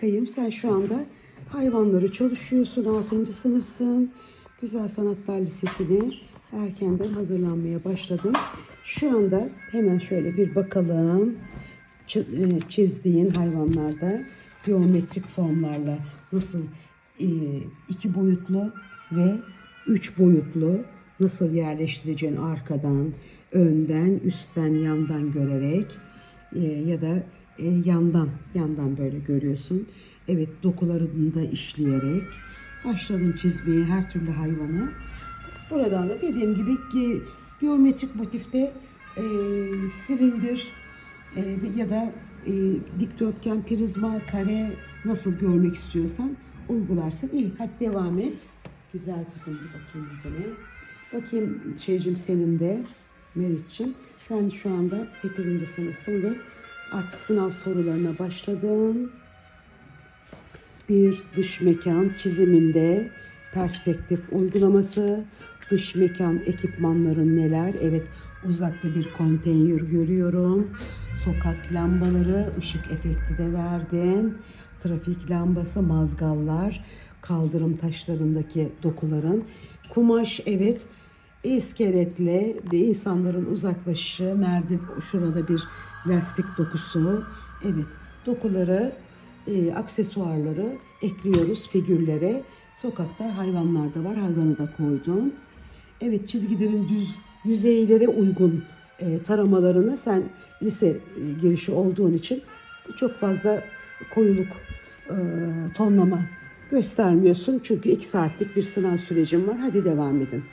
Sen şu anda hayvanları çalışıyorsun, 6. sınıfsın. Güzel Sanatlar Lisesi'ne erkenden hazırlanmaya başladın. Şu anda hemen şöyle bir bakalım. E, Çizdiğin hayvanlarda geometrik formlarla nasıl e, iki boyutlu ve üç boyutlu nasıl yerleştireceğin arkadan, önden, üstten, yandan görerek e, ya da e, yandan, yandan böyle görüyorsun. Evet dokularını da işleyerek başladım çizmeye her türlü hayvanı. Buradan da dediğim gibi ge- geometrik motifte e, silindir e, ya da e, dikdörtgen, prizma, kare nasıl görmek istiyorsan uygularsın. İyi hadi devam et. Güzel kızım bir bakayım yüzüne. Bakayım şeycim senin de Meriç'im. Sen şu anda 8. sınıfsın ve artık sınav sorularına başladın bir dış mekan çiziminde perspektif uygulaması, dış mekan ekipmanların neler? Evet, uzakta bir konteyner görüyorum. Sokak lambaları, ışık efekti de verdin. Trafik lambası, mazgallar, kaldırım taşlarındaki dokuların. Kumaş, evet, iskeletle insanların uzaklaşışı, merdiven, şurada bir lastik dokusu. Evet, dokuları e, aksesuarları ekliyoruz figürlere. Sokakta hayvanlar da var. Hayvanı da koydun. Evet çizgilerin düz yüzeylere uygun e, taramalarını sen lise e, girişi olduğun için çok fazla koyuluk e, tonlama göstermiyorsun. Çünkü iki saatlik bir sınav sürecin var. Hadi devam edin.